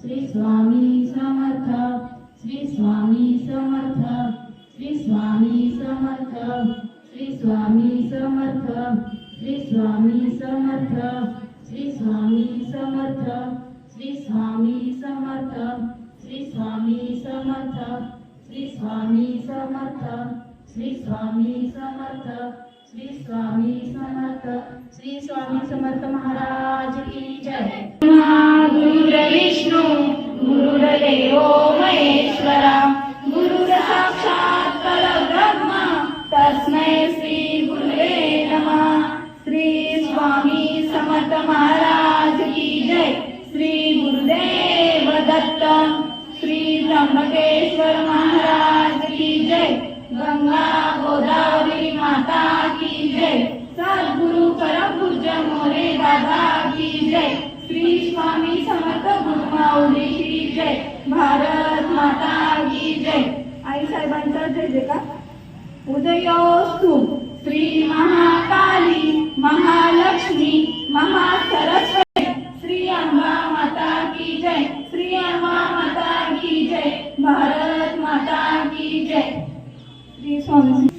श्री स्वामी समर्थ श्री स्वामी समर्थ श्री स्वामी समर्थ श्री स्वामी समर्थ श्री स्वामी समर्थ श्री स्वामी समर्थ श्री स्वामी समर्थ श्री स्वामी समर्थ श्री स्वामी समर्थ श्री स्वामी समर्थ श्री स्वामी समर्थ श्री स्वामी समर्थ महाराज गंगा गोदावरी माता की जय. सद्गुरु परपूज मोरे दादा की जय. श्री स्वामी समर्थ गुरुमाऊली की जय. भारत माता की जय. आई साहेबांचा जय जय का उदयोस्तु श्री महाकाली महालक्ष्मी महासर quần.